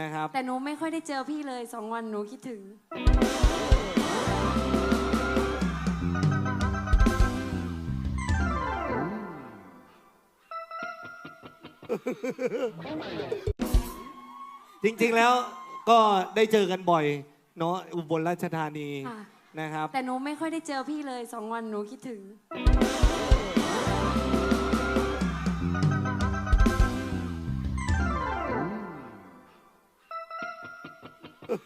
นะครับ แต่หนูไม่ค่อยได้เจอพี่เลยสองวันหนูคิดถึง จริงๆแล้วก็ได้เจอกันบ่อยเนาะอุบลราชธานีค่ะ นะครับ แต่หนูไม่ค่อยได้เจอพี่เลยสองวันหนูคิดถึง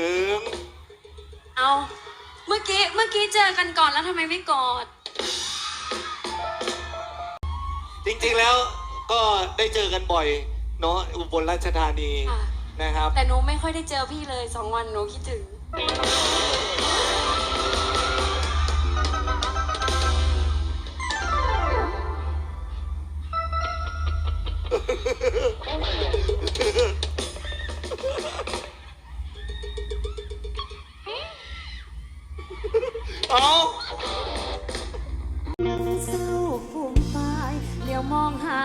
ถึง เอา เมื่อกี้เมื่อกี้เจอกันก่อนแล้วทำไมไม่กอด จริงๆแล้วก็ได้เจอกันบ่อยเนาะอุบลราชธานีค่ะ นะครับ แต่หนูไม่ค่อยได้เจอพี่เลยสองวันหนูคิดถึง เศร้าฟูมปายเดี๋ยวมองหา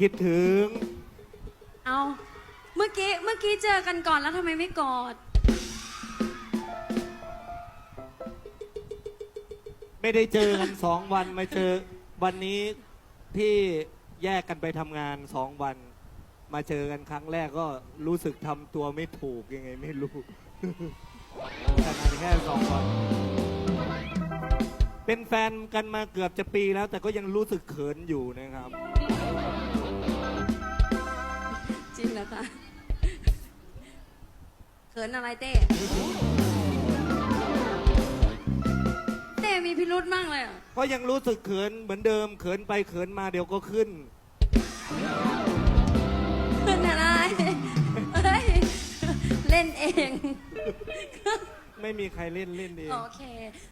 คิดถึง เอาเมื่อกี้เมื่อกี้เจอกันก่อนแล้วทำไมไม่กอด ไม่ได้เจอกันสองวันมาเจอวันนี้ที่แยกกันไปทำงานสองวัน มาเจอกันครั้งแรกก็รู้สึกทำตัวไม่ถูกยังไงไม่รู้แต่งานแค่สองวัน เป็นแฟนกันมาเกือบจะปีแล้ว แต่ก็ยังรู้สึกเขินอยู่นะครับ นอะไรเต้ เต้มีพิรุธมากเลยอะก็ยังรู้สึกเขินเหมือนเดิมเขินไปเขินมาเดี๋ยวก็ขึ้น เขินอะไรเฮ้ยเล่นเอง ไม่มีใครเล่นเล่นเอง โอเค